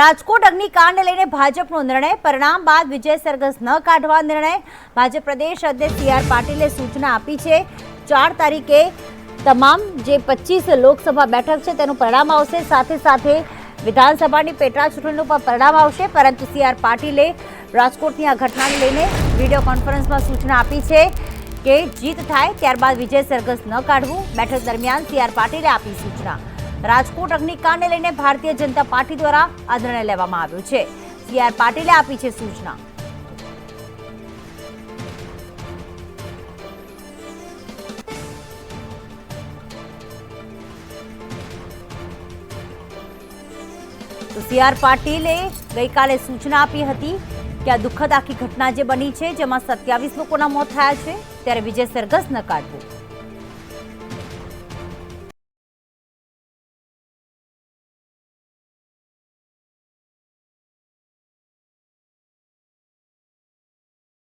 રાજકોટ અગ્નિકાંડને લઈને ભાજપનો નિર્ણય, પરિણામ બાદ વિજય સરઘસ ન કાઢવા નિર્ણય. ભાજપ પ્રદેશ અધ્યક્ષ સી આર પાટીલે સૂચના આપી છે, ચાર તારીખે તમામ જે પચીસ લોકસભા બેઠક છે તેનું પરિણામ આવશે. સાથે સાથે વિધાનસભાની પેટા ચૂંટણીનું પણ પરિણામ આવશે, પરંતુ સી આર પાટીલે રાજકોટની આ ઘટનાને લઈને વીડિયો કોન્ફરન્સમાં સૂચના આપી છે કે જીત થાય ત્યારબાદ વિજય સરઘસ ન કાઢવું. બેઠક દરમિયાન સી આર પાટીલે આપી સૂચના. રાજકોટ અગ્નિકાંડને લઈને ભારતીય જનતા પાર્ટી દ્વારા આ નિર્ણય લેવામાં આવ્યો છે. સી પાટીલે આપી છે સૂચના. તો પાટીલે ગઈકાલે સૂચના આપી હતી કે આ દુઃખદ આખી ઘટના જે બની છે, જેમાં સત્યાવીસ લોકોના મોત થયા છે, ત્યારે વિજય સરઘસ ન કાઢવું